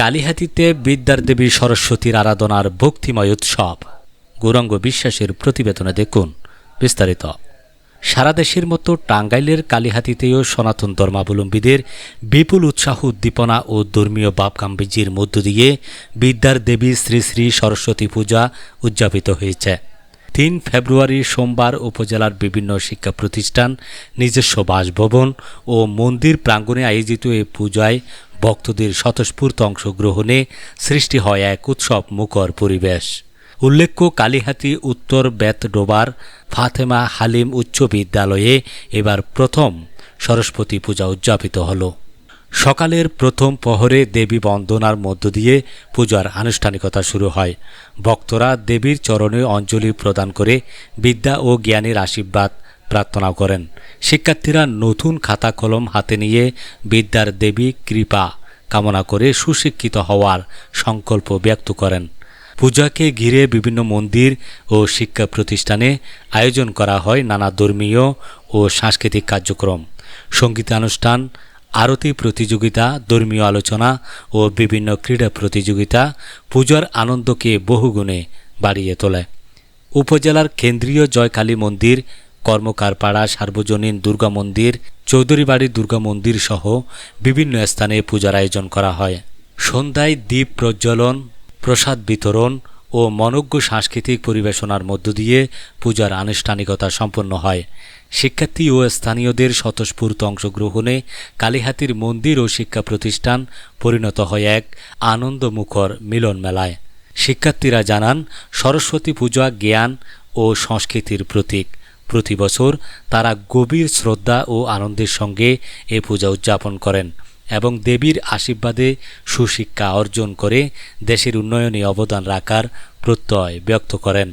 কালীহাতিতে বিদ্যার দেবী সরস্বতীর আরাধনার ভক্তিময় উৎসব। গৌরাঙ্গ বিশ্বাসের প্রতিবেদনে দেখুন বিস্তারিত। সারা দেশের মতো টাঙ্গাইলের কালীহাতিতেও সনাতন ধর্মাবলম্বীদের বিপুল উৎসাহ উদ্দীপনা ও ধর্মীয় ভাবগাম্ভীর্যের মধ্য দিয়ে বিদ্যার দেবী শ্রী শ্রী সরস্বতী পূজা উদযাপিত হয়েছে। তিন ফেব্রুয়ারি সোমবার উপজেলার বিভিন্ন শিক্ষা প্রতিষ্ঠান, নিজস্ব বাসভবন ও মন্দির প্রাঙ্গণে আয়োজিত এই পূজায় ভক্তদের স্বতঃস্ফূর্ত অংশগ্রহণে সৃষ্টি হয় এক উৎসব মুখর পরিবেশ। উল্লেখ্য, কালীহাতি উত্তর বেতডোবার ফাতেমা হালিম উচ্চ বিদ্যালয়ে এবার প্রথম সরস্বতী পূজা উদযাপিত হল। সকালের প্রথম প্রহরে দেবী বন্দনার মধ্য দিয়ে পূজার আনুষ্ঠানিকতা শুরু হয়। ভক্তরা দেবীর চরণে অঞ্জলি প্রদান করে বিদ্যা ও জ্ঞানের আশীর্বাদ প্রার্থনা করেন। শিক্ষার্থীরা নতুন খাতা কলম হাতে নিয়ে বিদ্যার দেবী কৃপা কামনা করে সুশিক্ষিত হওয়ার সংকল্প ব্যক্ত করেন। পূজাকে ঘিরে বিভিন্ন মন্দির ও শিক্ষা প্রতিষ্ঠানে আয়োজন করা হয় নানা ধর্মীয় ও সাংস্কৃতিক কার্যক্রম। সঙ্গীতানুষ্ঠান, আরতি প্রতিযোগিতা, ধর্মীয় আলোচনা ও বিভিন্ন ক্রীড়া প্রতিযোগিতা পূজার আনন্দকে বহুগুণে বাড়িয়ে তোলে। উপজেলার কেন্দ্রীয় জয়কালী মন্দির কর্মকারপাড়া, সার্বজনীন দুর্গা মন্দির, চৌধুরীবাড়ি দুর্গা মন্দির সহ বিভিন্ন স্থানে পূজার আয়োজন করা হয়। সন্ধ্যায় দ্বীপ প্রজ্বলন, প্রসাদ বিতরণ ও মনজ্ঞ সাংস্কৃতিক পরিবেশনার মধ্য দিয়ে পূজার আনুষ্ঠানিকতা সম্পন্ন হয়। শিক্ষার্থী ও স্থানীয়দের স্বতঃস্ফূর্ত অংশগ্রহণে কালীহাতির মন্দির ও শিক্ষা প্রতিষ্ঠান পরিণত হয় এক আনন্দমুখর মিলন মেলায়। শিক্ষার্থীরা জানান, সরস্বতী পূজা জ্ঞান ও সংস্কৃতির প্রতীক। প্রতি বছর তারা গভীর শ্রদ্ধা ও আনন্দের সঙ্গে এ পূজা উদযাপন করেন এবং দেবীর আশীর্বাদে সুশিক্ষা অর্জন করে দেশের উন্নয়নে অবদান রাখার প্রত্যয় ব্যক্ত করেন।